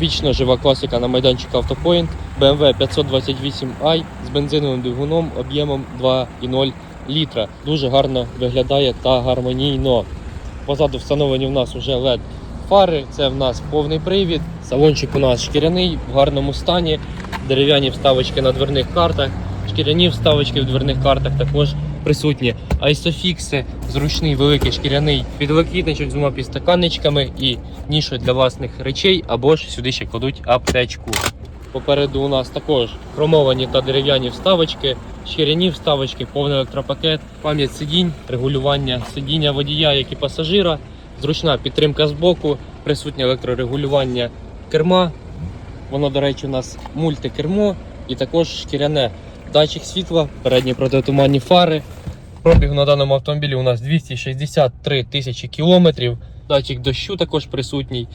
Вічно жива класика на майданчику Автопоінт BMW 528i з бензиновим двигуном об'ємом 2,0 літра. Дуже гарно виглядає та гармонійно. Позаду встановлені в нас вже LED фари, це в нас повний привід. Салончик у нас шкіряний в гарному стані. Дерев'яні вставочки на дверних картах, шкіряні вставочки в дверних картах також присутні. Айсофікси, зручний великий шкіряний підлокітничок з двома підстаканничками і нішу для власних речей, або ж сюди ще кладуть аптечку. Попереду у нас також хромовані та дерев'яні вставочки, шкіряні вставочки, повний електропакет, пам'ять сидінь, регулювання сидіння водія, як і пасажира, зручна підтримка з боку, присутнє електрорегулювання керма. Воно, до речі, у нас мультикермо і також шкіряне датчик світла, передні протитуманні фари. Пробіг на даному автомобілі у нас 263 тисячі кілометрів. Датчик дощу також присутній.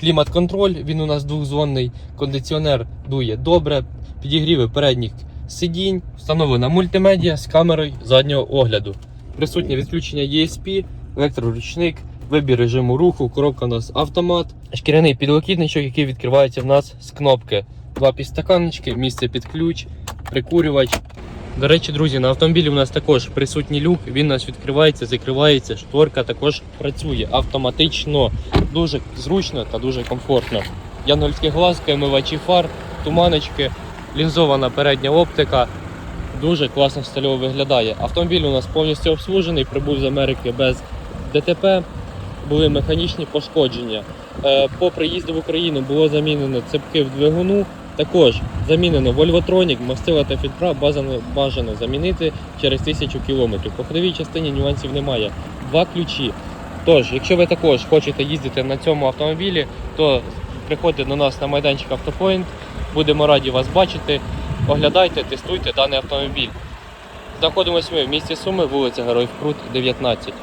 Клімат-контроль, він у нас двохзонний, кондиціонер дує добре, підігріви передніх сидінь, встановлена мультимедіа з камерою заднього огляду. Присутнє відключення ESP, електроручник, вибір режиму руху, коробка у нас автомат, шкіряний підлокітничок, який відкривається в нас з кнопки. Два підстаканнички, місце під ключ, прикурювач. До речі, друзі, на автомобілі у нас також присутній люк, він у нас відкривається, закривається, шторка також працює автоматично, дуже зручно та дуже комфортно. Янгольське глазки, омивачі фар, туманочки, лінзована передня оптика. Дуже класно стильово виглядає. Автомобіль у нас повністю обслужений, прибув з Америки без ДТП, були механічні пошкодження. Е, По приїзду в Україну було замінено цепки в двигуну. Також замінено Вольвотронік, мастила та фільтра бажано, бажано замінити через 1000 км. По ходовій частині нюансів немає. Два ключі. Тож, якщо ви також хочете їздити на цьому автомобілі, то приходьте до нас на майданчик Автопоінт. Будемо раді вас бачити. Оглядайте, тестуйте даний автомобіль. Знаходимося ми в місті Суми, вулиця Героїв Крут, 19.